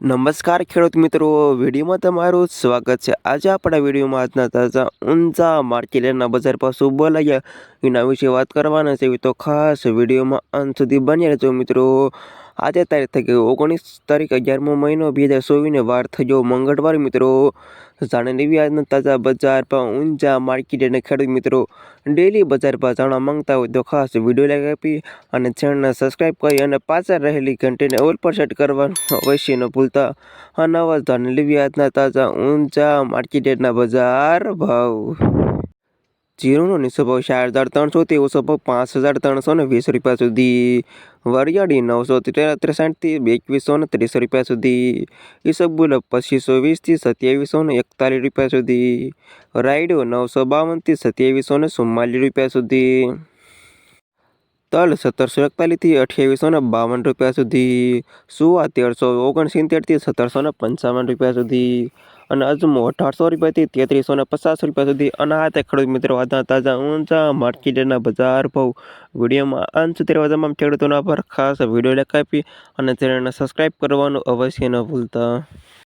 નમસ્કાર ખેડૂત મિત્રો, વિડીયોમાં તમારું સ્વાગત છે. આજે આપણા વિડીયોમાં આજના તાજા ઊંઝા માર્કેટના બજાર પર શું બોલાયા એના વિશે વાત કરવાના છે. તો ખાસ વિડીયોમાં અંત સુધી બન્યા રહેજો મિત્રો. આજે તારીખ થઈ ઓગણીસ તારીખ અગિયારમો મહિનો બે હજાર ચોવીસને વાર થયો. મંગળવાર મિત્રો, જાણે લેવી આજના તાજા બજાર પર ઊંઝા માર્કેટ અને ખેડૂત મિત્રો, ડેલી બજાર પર જાણવા માંગતા હોય તો ખાસ વીડિયો લાઈક આપી અને ચેનલને સબસ્ક્રાઈબ કરી અને પાછળ રહેલી ઘંટીને ઓલ પર સેટ કરવાનું અવશ્ય ન ભૂલતા. અને આવા જાણે લેવી આજના તાજા ઊંચા માર્કેટના બજાર ભાવ. જીરુનો નીચો ભાવ ચાર હજાર ત્રણસોથી ઓછો ભાવ પાંચ હજાર ત્રણસો ને વીસ રૂપિયા સુધી. વરિયાળી નવસો ત્રેસાઠથી એકવીસો ને ત્રીસ રૂપિયા સુધી. ઈસબગુલ પચીસો વીસથી સત્યાવીસો ને એકતાલીસ રૂપિયા સુધી. રાયડો નવસો બાવનથી સત્યાવીસો ને ચુમ્માલીસ રૂપિયા સુધી. તલ સત્તરસો એકતાલીસથી અઠ્યાવીસો ને બાવન રૂપિયા સુધી. સુવા તેરસો ઓગણસિત્તેરથી સત્તરસો ને પંચાવન રૂપિયા સુધી. અને અજમો અઢારસો રૂપિયાથી તેત્રીસો ને પચાસ રૂપિયા સુધી અને આ તે ખેડૂત મિત્રો આજના તાજા ઊંચા માર્કેટના બજાર ભાવ વિડીયોમાં અંત તેરવા તમામ ખેડૂતોના પર ખાસ વીડિયો લખાવી અને ચેનલને સબસ્ક્રાઈબ કરવાનું અવશ્ય ન ભૂલતા.